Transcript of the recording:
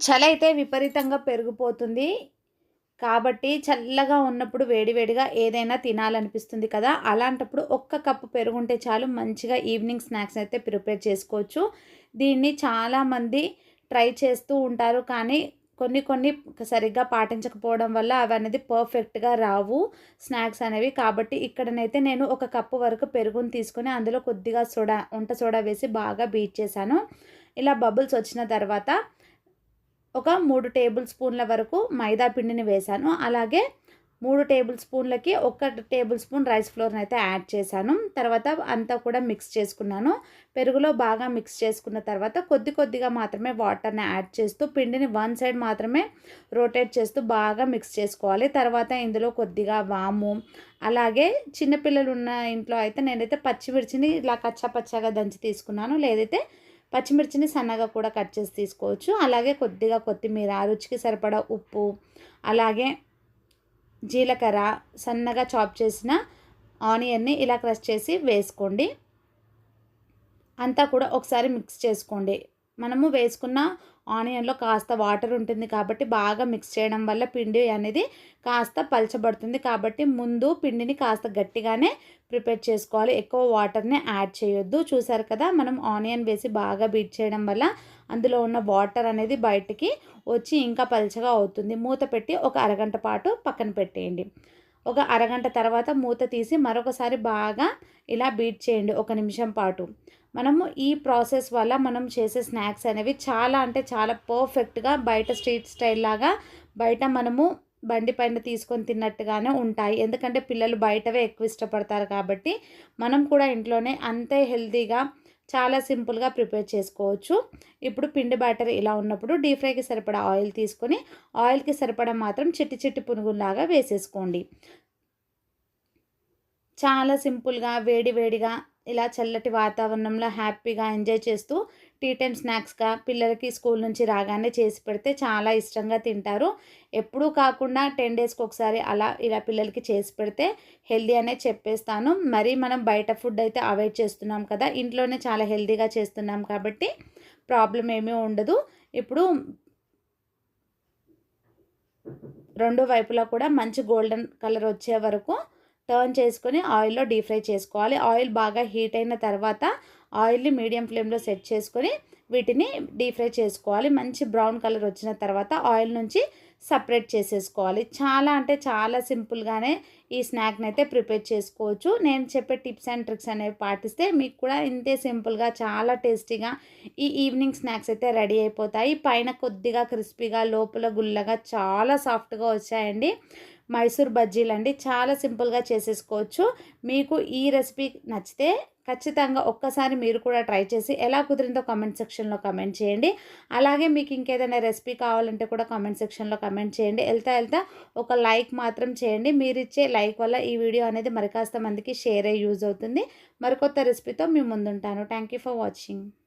చలి అయితే విపరీతంగా పెరిగిపోతుంది. కాబట్టి చల్లగా ఉన్నప్పుడు వేడివేడిగా ఏదైనా తినాలనిపిస్తుంది కదా. అలాంటప్పుడు ఒక్క కప్పు పెరుగుంటే చాలు మంచిగా ఈవినింగ్ స్నాక్స్ అయితే ప్రిపేర్ చేసుకోవచ్చు. దీన్ని చాలామంది ట్రై చేస్తూ ఉంటారు. కానీ కొన్ని కొన్ని సరిగ్గా పాటించకపోవడం వల్ల అవి అనేది పర్ఫెక్ట్గా రావు స్నాక్స్ అనేవి. కాబట్టి ఇక్కడనైతే నేను ఒక కప్పు వరకు పెరుగుని తీసుకొని అందులో కొద్దిగా సోడా వంట సోడా వేసి బాగా బీట్ చేశాను. ఇలా బబుల్స్ వచ్చిన తర్వాత ఒక మూడు టేబుల్ స్పూన్ల వరకు మైదా పిండిని వేశాను. అలాగే మూడు టేబుల్ స్పూన్లకి ఒక టేబుల్ స్పూన్ రైస్ ఫ్లోర్ని అయితే యాడ్ చేశాను. తర్వాత అంతా కూడా మిక్స్ చేసుకున్నాను. పెరుగులో బాగా మిక్స్ చేసుకున్న తర్వాత కొద్ది కొద్దిగా మాత్రమే వాటర్ని యాడ్ చేస్తూ పిండిని వన్ సైడ్ మాత్రమే రోటేట్ చేస్తూ బాగా మిక్స్ చేసుకోవాలి. తర్వాత ఇందులో కొద్దిగా వాము అలాగే చిన్నపిల్లలు ఉన్న ఇంట్లో అయితే నేనైతే పచ్చిమిర్చిని ఇలా కచ్చా పచ్చగా దంచి తీసుకున్నాను. లేదైతే పచ్చిమిర్చిని సన్నగా కూడా కట్ చేసి తీసుకోవచ్చు. అలాగే కొద్దిగా కొత్తిమీర రుచికి సరిపడా ఉప్పు అలాగే జీలకర్ర సన్నగా చాప్ చేసిన ఆనియన్ని ఇలా క్రష్ చేసి వేసుకోండి. అంతా కూడా ఒకసారి మిక్స్ చేసుకోండి. మనము వేసుకున్న ఆనియన్లో కాస్త వాటర్ ఉంటుంది కాబట్టి బాగా మిక్స్ చేయడం వల్ల పిండి అనేది కాస్త పలచబడుతుంది కాబట్టి ముందు పిండిని కాస్త గట్టిగానే ప్రిపేర్ చేసుకోవాలి. ఎక్కువ వాటర్ని యాడ్ చేయొద్దు. చూసారు కదా మనం ఆనియన్ వేసి బాగా బీట్ చేయడం వల్ల అందులో ఉన్న వాటర్ అనేది బయటికి వచ్చి ఇంకా పలచగా అవుతుంది. మూత పెట్టి ఒక అరగంట పాటు పక్కన పెట్టేయండి. ఒక అరగంట తర్వాత మూత తీసి మరొకసారి బాగా ఇలా బీట్ చేయండి. ఒక నిమిషం పాటు. మనము ఈ ప్రాసెస్ వల్ల మనం చేసే స్నాక్స్ అనేవి చాలా అంటే చాలా పర్ఫెక్ట్గా బయట స్ట్రీట్ స్టైల్ లాగా బయట మనము బండి పైన తీసుకొని తిన్నట్టుగానే ఉంటాయి. ఎందుకంటే పిల్లలు బయటవే ఎక్కువ ఇష్టపడతారు కాబట్టి మనం కూడా ఇంట్లోనే అంతే హెల్తీగా చాలా సింపుల్గా ప్రిపేర్ చేసుకోవచ్చు. ఇప్పుడు పిండి బ్యాటర్ ఇలా ఉన్నప్పుడు డీప్ ఫ్రైకి సరిపడా ఆయిల్ తీసుకొని ఆయిల్కి సరిపడా మాత్రం చిట్టి చిట్టి పునుగుల్లాగా వేసేసుకోండి. చాలా సింపుల్గా వేడి వేడిగా ఇలా చల్లటి వాతావరణంలో హ్యాపీగా ఎంజాయ్ చేస్తూ టీ టైం స్నాక్స్గా పిల్లలకి స్కూల్ నుంచి రాగానే చేసి పెడితే చాలా ఇష్టంగా తింటారు. ఎప్పుడూ కాకుండా టెన్ డేస్కి ఒకసారి అలా ఇలా పిల్లలకి చేసి పెడితే హెల్దీ అనే చెప్పేస్తాను. మరి మనం బయట ఫుడ్ అయితే అవాయిడ్ చేస్తున్నాం కదా ఇంట్లోనే చాలా హెల్దీగా చేస్తున్నాం కాబట్టి ప్రాబ్లం ఏమీ ఉండదు. ఇప్పుడు రెండు వైపులా కూడా మంచి గోల్డెన్ కలర్ వచ్చే వరకు టర్న్ చేసుకొని ఆయిల్లో డీప్ ఫ్రై చేసుకోవాలి. ఆయిల్ బాగా హీట్ అయిన తర్వాత ఆయిల్ని మీడియం ఫ్లేమ్లో సెట్ చేసుకొని వీటిని డీప్ ఫ్రై చేసుకోవాలి. మంచి బ్రౌన్ కలర్ వచ్చిన తర్వాత ఆయిల్ నుంచి సపరేట్ చేసేసుకోవాలి. చాలా అంటే చాలా సింపుల్గానే ఈ స్నాక్ని అయితే ప్రిపేర్ చేసుకోవచ్చు. నేను చెప్పే టిప్స్ అండ్ ట్రిక్స్ అనేవి పాటిస్తే మీకు కూడా ఇంతే సింపుల్గా చాలా టేస్టీగా ఈ ఈవినింగ్ స్నాక్స్ అయితే రెడీ అయిపోతాయి. పైన కొద్దిగా క్రిస్పీగా లోపల గుల్లగా చాలా సాఫ్ట్గా వచ్చాయండి. మైసూర్ బజ్జీలు అండి. చాలా సింపుల్గా చేసేసుకోవచ్చు. మీకు ఈ రెసిపీ నచ్చితే ఖచ్చితంగా ఒక్కసారి మీరు కూడా ట్రై చేసి ఎలా కుదిరిందో కామెంట్ సెక్షన్లో కమెంట్ చేయండి. అలాగే మీకు ఇంకేదైనా రెసిపీ కావాలంటే కూడా కామెంట్ సెక్షన్లో కమెంట్ చేయండి. వెళ్తా వెళ్తా ఒక లైక్ మాత్రం చేయండి. మీరు ఇచ్చే లైక్ వల్ల ఈ వీడియో అనేది మరి కాస్త మందికి షేర్ అయ్యి యూజ్ అవుతుంది. మరికొత్త రెసిపీతో మీ ముందుంటాను. Thank you for watching.